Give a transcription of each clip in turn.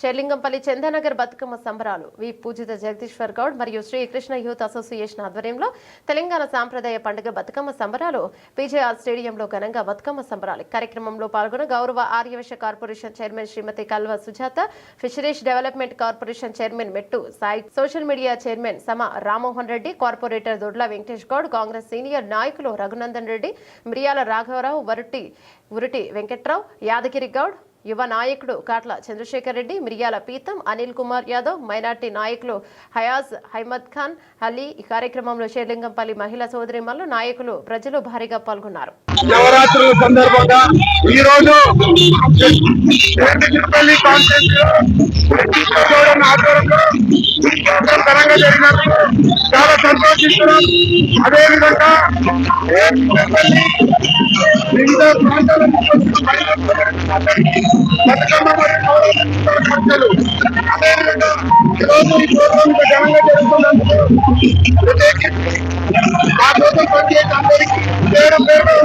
షేర్లింగంపల్లి చందానగర్ బతుకమ్మ సంబరాలు. వి. పూజిత జగదీశ్వర్ గౌడ్ మరియు Srikrishna youth association ఆధ్వర్యంలో తెలంగాణ సాంప్రదాయ పండుగ బతుకమ్మ సంబరాలు పీజేఆర్ స్టేడియంలో ఘనంగా బతుకమ్మ సంబరాలు. కార్యక్రమంలో పాల్గొన్న గౌరవ Aryavysya corporation chairman Shrimati Kalva Sujatha fisheries development corporation chairman Mettu Sai social media chairman Sama Rammohan Reddy corporator Dodla Venkatesh Goud Congress senior నాయకులు రఘునందన్ రెడ్డి మిరియాల రాఘవరావు వరుటి ఉరుటి వెంకట్రావు యాదగిరి గౌడ్ యువ నాయకుడు కాట్ల చంద్రశేఖర్ రెడ్డి మిరియాల పీతం అనిల్ కుమార్ యాదవ్ మైనార్టీ నాయకులు హయాజ్ హైమద్ ఖాన్ అలీ ఈ కార్యక్రమంలో షేర్లింగంపల్లి మహిళా సోదరిమల్లు నాయకులు ప్రజలు భారీగా పాల్గొన్నారు. నవరాత్రుల సందర్భంగా ఈ రోజు చిరుపల్లి కాన్ఫరెన్స్ ఆధ్వర్యంలో ఘనంగా జరిగినందుకు చాలా సంతోషిస్తున్నాం. అదేవిధంగా వివిధ ప్రాంతాల అదేవిధంగా ఈరోజు ఈ ప్రోగ్రాం ఘనంగా జరుగుతున్నందుకు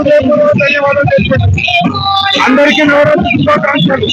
పేరు ధన్యవాదాలు తెలుపుతున్నాను అందరికీ నవరాత్రి శుభాకాంక్షలు.